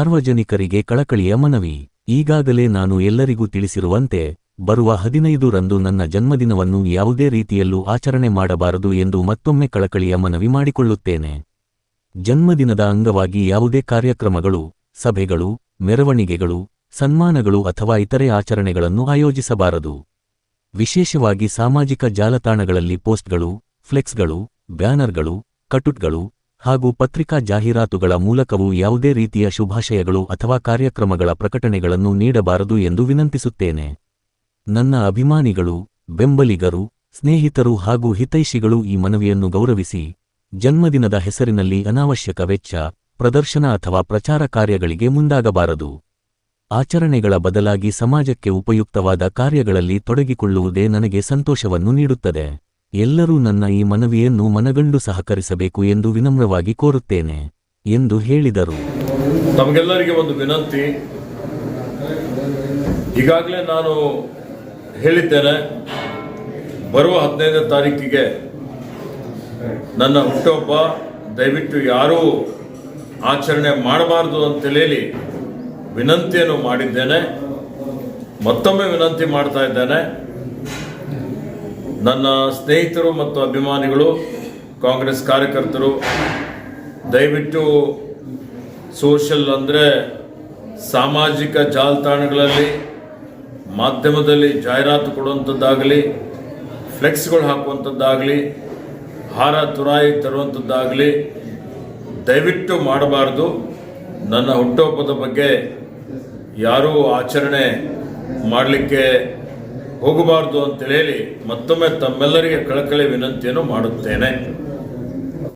ಸಾರ್ವಜನಿಕರಿಗೆ ಕಳಕಳಿಯ ಮನವಿ. ಈಗಾಗಲೇ ನಾನು ಎಲ್ಲರಿಗೂ ತಿಳಿಸಿರುವಂತೆ, ಬರುವ ಹದಿನೈದು ರಂದು ನನ್ನ ಜನ್ಮದಿನವನ್ನು ಯಾವುದೇ ರೀತಿಯಲ್ಲೂ ಆಚರಣೆ ಮಾಡಬಾರದು ಎಂದು ಮತ್ತೊಮ್ಮೆ ಕಳಕಳಿಯ ಮನವಿ ಮಾಡಿಕೊಳ್ಳುತ್ತೇನೆ. ಜನ್ಮದಿನದ ಅಂಗವಾಗಿ ಯಾವುದೇ ಕಾರ್ಯಕ್ರಮಗಳು, ಸಭೆಗಳು, ಮೆರವಣಿಗೆಗಳು, ಸನ್ಮಾನಗಳು ಅಥವಾ ಇತರೆ ಆಚರಣೆಗಳನ್ನು ಆಯೋಜಿಸಬಾರದು. ವಿಶೇಷವಾಗಿ ಸಾಮಾಜಿಕ ಜಾಲತಾಣಗಳಲ್ಲಿ ಪೋಸ್ಟ್ಗಳು, ಫ್ಲೆಕ್ಸ್ಗಳು, ಬ್ಯಾನರ್ಗಳು, ಕಟುಟ್ಗಳು ಹಾಗೂ ಪತ್ರಿಕಾ ಜಾಹೀರಾತುಗಳ ಮೂಲಕವೂ ಯಾವುದೇ ರೀತಿಯ ಶುಭಾಶಯಗಳು ಅಥವಾ ಕಾರ್ಯಕ್ರಮಗಳ ಪ್ರಕಟಣೆಗಳನ್ನು ನೀಡಬಾರದು ಎಂದು ವಿನಂತಿಸುತ್ತೇನೆ. ನನ್ನ ಅಭಿಮಾನಿಗಳು, ಬೆಂಬಲಿಗರು, ಸ್ನೇಹಿತರು ಹಾಗೂ ಹಿತೈಷಿಗಳು ಈ ಮನವಿಯನ್ನು ಗೌರವಿಸಿ, ಜನ್ಮದಿನದ ಹೆಸರಿನಲ್ಲಿ ಅನಾವಶ್ಯಕ ವೆಚ್ಚ, ಪ್ರದರ್ಶನ ಅಥವಾ ಪ್ರಚಾರ ಕಾರ್ಯಗಳಿಗೆ ಮುಂದಾಗಬಾರದು. ಆಚರಣೆಗಳ ಬದಲಾಗಿ ಸಮಾಜಕ್ಕೆ ಉಪಯುಕ್ತವಾದ ಕಾರ್ಯಗಳಲ್ಲಿ ತೊಡಗಿಕೊಳ್ಳುವುದೇ ನನಗೆ ಸಂತೋಷವನ್ನು ನೀಡುತ್ತದೆ. ಎಲ್ಲರೂ ನನ್ನ ಈ ಮನವಿಯನ್ನು ಮನಗಂಡು ಸಹಕರಿಸಬೇಕು ಎಂದು ವಿನಮ್ರವಾಗಿ ಕೋರುತ್ತೇನೆ ಎಂದು ಹೇಳಿದರು. ನಮಗೆಲ್ಲರಿಗೆ ಒಂದು ವಿನಂತಿ. ಈಗಾಗಲೇ ನಾನು ಹೇಳಿದ್ದೇನೆ, ಬರುವ ಹದಿನೈದನೇ ತಾರೀಕಿಗೆ ನನ್ನ ಹುಟ್ಟುಹಬ್ಬ, ದಯವಿಟ್ಟು ಯಾರೂ ಆಚರಣೆ ಮಾಡಬಾರ್ದು ಅಂತೇಳಿ ವಿನಂತಿಯನ್ನು ಮಾಡಿದ್ದೇನೆ. ಮತ್ತೊಮ್ಮೆ ವಿನಂತಿ ಮಾಡ್ತಾ ಇದ್ದೇನೆ. ನನ್ನ ಸ್ನೇಹಿತರು ಮತ್ತು ಅಭಿಮಾನಿಗಳು, ಕಾಂಗ್ರೆಸ್ ಕಾರ್ಯಕರ್ತರು, ದಯವಿಟ್ಟು ಸೋಷಲ್ ಅಂದರೆ ಸಾಮಾಜಿಕ ಜಾಲತಾಣಗಳಲ್ಲಿ, ಮಾಧ್ಯಮದಲ್ಲಿ ಜಾಹೀರಾತು ಕೊಡುವಂಥದ್ದಾಗಲಿ ಫ್ಲೆಕ್ಸ್ಗಳು ಹಾಕುವಂಥದ್ದಾಗಲಿ ಹಾರ ತುರಾಯಿ ತರುವಂಥದ್ದಾಗಲಿ ದಯವಿಟ್ಟು ಮಾಡಬಾರ್ದು. ನನ್ನ ಹುಟ್ಟುಹಬ್ಬದ ಬಗ್ಗೆ ಯಾರೂ ಆಚರಣೆ ಮಾಡಲಿಕ್ಕೆ ಹೋಗಬಾರ್ದು ಅಂತೇಳಿ ಮತ್ತೊಮ್ಮೆ ತಮ್ಮೆಲ್ಲರಿಗೆ ಕಳಕಳಿ ವಿನಂತಿಯನ್ನು ಮಾಡುತ್ತೇನೆ.